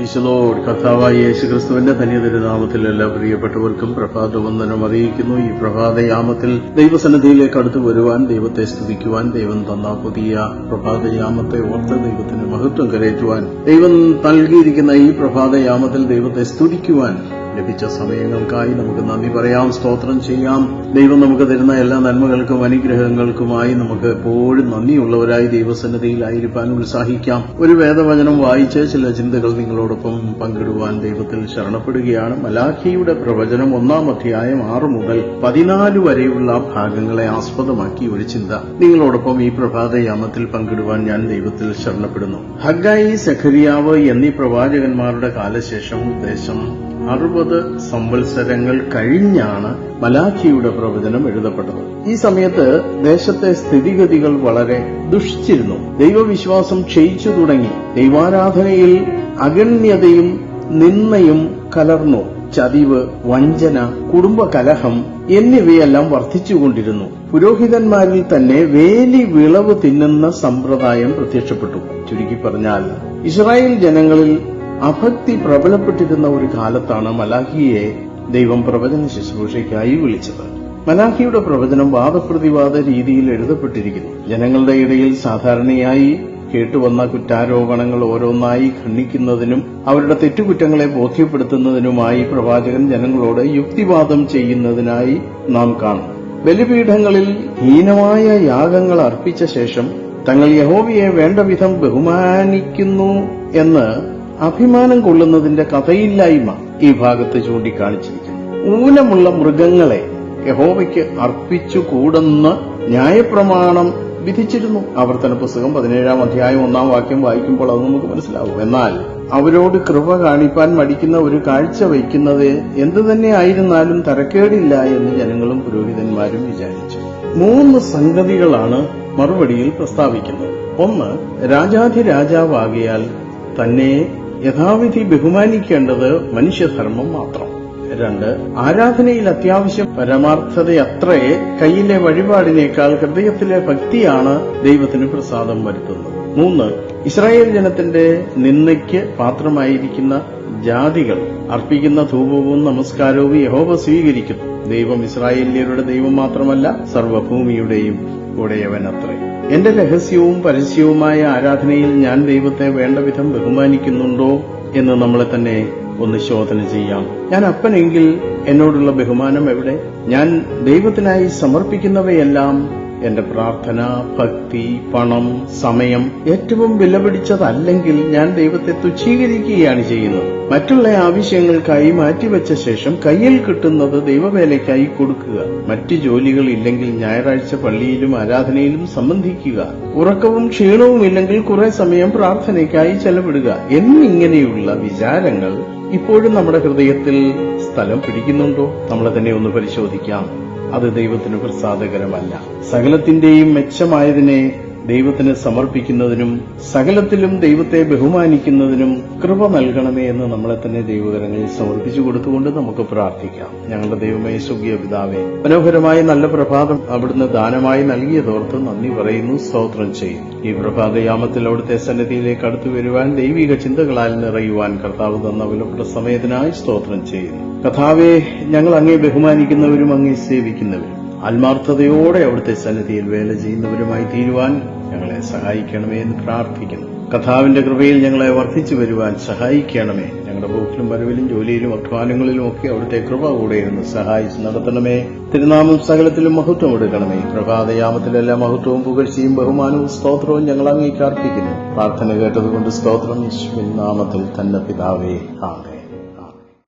ഈശോട് കർത്താവായ യേശു ക്രിസ്തുവിന്റെ ധന്യതിരുനാമത്തിൽ എല്ലാ പ്രിയപ്പെട്ടവർക്കും പ്രഭാത വന്ദനം അറിയിക്കുന്നു. ഈ പ്രഭാതയാമത്തിൽ ദൈവസന്നിധിയിലേക്ക് അടുത്ത് വരുവാൻ ദൈവത്തെ സ്തുതിക്കുവാൻ ദൈവം തന്ന പുതിയ പ്രഭാതയാമത്തെ ഓർത്ത് ദൈവത്തിന് മഹത്വം കരയറ്റുവാൻ ദൈവം നൽകിയിരിക്കുന്ന ഈ പ്രഭാതയാമത്തിൽ ദൈവത്തെ സ്തുതിക്കുവാൻ ലഭിച്ച സമയങ്ങൾക്കായി നമുക്ക് നന്ദി പറയാം സ്തോത്രം ചെയ്യാം. ദൈവം നമുക്ക് തരുന്ന എല്ലാ നന്മകൾക്കും അനുഗ്രഹങ്ങൾക്കുമായി നമുക്ക് എപ്പോഴും നന്ദിയുള്ളവരായി ദൈവസന്നിധിയിലായിരിക്കാൻ ഉത്സാഹിക്കാം. ഒരു വേദവചനം വായിച്ച് ചില ചിന്തകൾ നിങ്ങളോടൊപ്പം പങ്കിടുവാൻ ദൈവത്തിൽ ശരണപ്പെടുകയാണ്. മലാഖിയുടെ പ്രവചനം ഒന്നാം അധ്യായം ആറ് മുതൽ പതിനാല് വരെയുള്ള ഭാഗങ്ങളെ ആസ്പദമാക്കി ഒരു ചിന്ത. നിങ്ങളോടൊപ്പം ഈ പ്രഭാതയാമത്തിൽ പങ്കിടുവാൻ ഞാൻ ദൈവത്തിൽ ശരണപ്പെടുന്നു. ഹഗായി സഖരിയാവ് എന്നീ പ്രവാചകന്മാരുടെ കാലശേഷം ദേശം അറുപത് സംവത്സരങ്ങൾ കഴിഞ്ഞാണ് മലാഖിയുടെ പ്രവചനം എഴുതപ്പെട്ടത്. ഈ സമയത്ത് ദേശത്തെ സ്ഥിതിഗതികൾ വളരെ ദുഷിച്ചിരുന്നു ദൈവവിശ്വാസം ക്ഷയിച്ചു തുടങ്ങി. ദൈവാരാധനയിൽ അഗണ്യതയും നിന്നയും കലർന്നു. ചതിവ് വഞ്ചന കുടുംബകലഹം എന്നിവയെല്ലാം വർദ്ധിച്ചുകൊണ്ടിരുന്നു. പുരോഹിതന്മാരിൽ തന്നെ വേലി വിളവ് തിന്നുന്ന സമ്പ്രദായം പ്രത്യക്ഷപ്പെട്ടു. ചുരുക്കി പറഞ്ഞാൽ ഇസ്രായേൽ ജനങ്ങളിൽ അഭക്തി പ്രബലപ്പെട്ടിരുന്ന ഒരു കാലത്താണ് മലാഹിയെ ദൈവം പ്രവചന ശുശ്രൂഷയ്ക്കായി വിളിച്ചത്. മലാഹിയുടെ പ്രവചനം വാദപ്രതിവാദ രീതിയിൽ എഴുതപ്പെട്ടിരിക്കുന്നു. ജനങ്ങളുടെ ഇടയിൽ സാധാരണയായി കേട്ടുവന്ന കുറ്റാരോപണങ്ങൾ ഓരോന്നായി ഖണ്ഡിക്കുന്നതിനും അവരുടെ തെറ്റുകുറ്റങ്ങളെ ബോധ്യപ്പെടുത്തുന്നതിനുമായി പ്രവാചകൻ ജനങ്ങളോട് യുക്തിവാദം ചെയ്യുന്നതിനായി നാം കാണും. ബലിപീഠങ്ങളിൽ ഹീനമായ യാഗങ്ങൾ അർപ്പിച്ച ശേഷം തങ്ങൾ യഹോവയെ വേണ്ട വിധം ബഹുമാനിക്കുന്നു എന്ന് അഭിമാനം കൊള്ളുന്നതിന്റെ കഥയില്ലായ്മ ഈ ഭാഗത്ത് ചൂണ്ടിക്കാണിച്ചിരിക്കുന്നു. ഊനമുള്ള മൃഗങ്ങളെ യഹോവയ്ക്ക് അർപ്പിച്ചുകൂടെന്ന് ന്യായപ്രമാണം വിധിച്ചിരുന്നു. ആവർത്തന പുസ്തകം പതിനേഴാം അധ്യായം ഒന്നാം വാക്യം വായിക്കുമ്പോൾ അത് നമുക്ക് മനസ്സിലാവും. എന്നാൽ അവരോട് കൃപ കാണിപ്പാൻ മടിക്കുന്ന ഒരു കാഴ്ച വയ്ക്കുന്നത് എന്തു തന്നെ ആയിരുന്നാലും തരക്കേടില്ല എന്ന് ജനങ്ങളും പുരോഹിതന്മാരും വിചാരിച്ചു. മൂന്ന് സംഗതികളാണ് മറുപടിയിൽ പ്രസ്താവിക്കുന്നത്. ഒന്ന് രാജാധിരാജാവാകിയാൽ തന്നെ യഥാവിധി ബഹുമാനിക്കേണ്ടത് മനുഷ്യധർമ്മം മാത്രം. രണ്ട് ആരാധനയിൽ അത്യാവശ്യം പരമാർത്ഥതയത്രേ കയ്യിലെ വഴിപാടിനേക്കാൾ ഹൃദയത്തിലെ ഭക്തിയാണ് ദൈവത്തിന് പ്രസാദം വരുത്തുന്നത്. മൂന്ന് ഇസ്രായേൽ ജനത്തിന്റെ നിന്ദയ്ക്ക് പാത്രമായിരിക്കുന്ന ജാതികൾ അർപ്പിക്കുന്ന ധൂപവും നമസ്കാരവും യഹോവ സ്വീകരിക്കുന്നു. ദൈവം ഇസ്രായേലിയരുടെ ദൈവം മാത്രമല്ല സർവഭൂമിയുടെയും ഉടയവനത്രേ. എന്റെ രഹസ്യവും പരസ്യവുമായ ആരാധനയിൽ ഞാൻ ദൈവത്തെ വേണ്ട വിധം ബഹുമാനിക്കുന്നുണ്ടോ എന്ന് നമ്മളെ തന്നെ ഒന്ന് ശോധന ചെയ്യാം. ഞാൻ അപ്പനെങ്കിൽ എന്നോടുള്ള ബഹുമാനം എവിടെ? ഞാൻ ദൈവത്തിനായി സമർപ്പിക്കുന്നവയെല്ലാം എന്റെ പ്രാർത്ഥന ഭക്തി പണം സമയം ഏറ്റവും വിലപിടിച്ചതല്ലെങ്കിൽ ഞാൻ ദൈവത്തെ തുച്ഛീകരിക്കുകയാണ് ചെയ്യുന്നത്. മറ്റുള്ള ആവശ്യങ്ങൾക്കായി മാറ്റിവെച്ച ശേഷം കയ്യിൽ കിട്ടുന്നത് ദൈവവേലയ്ക്കായി കൊടുക്കുക. മറ്റു ജോലികൾ ഇല്ലെങ്കിൽ ഞായറാഴ്ച പള്ളിയിലും ആരാധനയിലും സംബന്ധിക്കുക. ഉറക്കവും ക്ഷീണവും ഇല്ലെങ്കിൽ കുറെ സമയം പ്രാർത്ഥനയ്ക്കായി ചെലവിടുക. എന്നിങ്ങനെയുള്ള വിചാരങ്ങൾ ഇപ്പോഴും നമ്മുടെ ഹൃദയത്തിൽ സ്ഥലം പിടിക്കുന്നുണ്ടോ? നമ്മളെ തന്നെ ഒന്ന് പരിശോധിക്കാം. അത് ദൈവത്തിന് പ്രസാദകരമല്ല. സകലത്തിന്റെയും മെച്ചമായതിനെ ദൈവത്തിന് സമർപ്പിക്കുന്നതിനും സകലത്തിലും ദൈവത്തെ ബഹുമാനിക്കുന്നതിനും കൃപ നൽകണമേ എന്ന് നമ്മളെ തന്നെ ദൈവകരങ്ങളിൽ സമർപ്പിച്ചു കൊടുത്തുകൊണ്ട് നമുക്ക് പ്രാർത്ഥിക്കാം. ഞങ്ങളുടെ ദൈവമേ സുഖിയ പിതാവേ മനോഹരമായ നല്ല പ്രഭാതം അവിടുന്ന് ദാനമായി നൽകിയതോർത്ത് നന്ദി പറയുന്നു സ്തോത്രം ചെയ്യും ഈ പ്രഭാതയാമത്തിൽ അവിടുത്തെ സന്നിധിയിലേക്ക് അടുത്തു വരുവാൻ ദൈവിക ചിന്തകളാൽ നിറയുവാൻ കർത്താവ് തന്ന വിലപ്പെട്ട സമയത്തിനായി സ്തോത്രം ചെയ്യുന്നു. കഥാവെ ഞങ്ങൾ അങ്ങേ ബഹുമാനിക്കുന്നവരും അങ്ങേ സേവിക്കുന്നവരും. ആത്മാർത്ഥതയോടെ അവിടുത്തെ സന്നിധിയിൽ വേല ചെയ്യുന്നവരുമായി തീരുവാൻ ഞങ്ങളെ സഹായിക്കണമേ എന്ന് പ്രാർത്ഥിക്കുന്നു. കഥാവിന്റെ കൃപയിൽ ഞങ്ങളെ വർദ്ധിച്ചു വരുവാൻ സഹായിക്കണമേ. ഞങ്ങളുടെ പോക്കിലും വരവിലും ജോലിയിലും അധ്വാനങ്ങളിലും ഒക്കെ അവിടുത്തെ കൃപ കൂടെ ഇരുന്ന് സഹായിച്ച് നടത്തണമേ. തിരുനാമം സകലത്തിലും മഹത്വം എടുക്കണമേ. പ്രഭാതയാമത്തിലെല്ലാം മഹത്വവും പുകഴ്ചയും ബഹുമാനവും സ്തോത്രവും ഞങ്ങൾ അങ്ങേക്ക് അർപ്പിക്കുന്നു. പ്രാർത്ഥന കേട്ടതുകൊണ്ട് സ്തോത്രം യേശുവിൻ നാമത്തിൽ തന്നെ പിതാവേ. ആമേ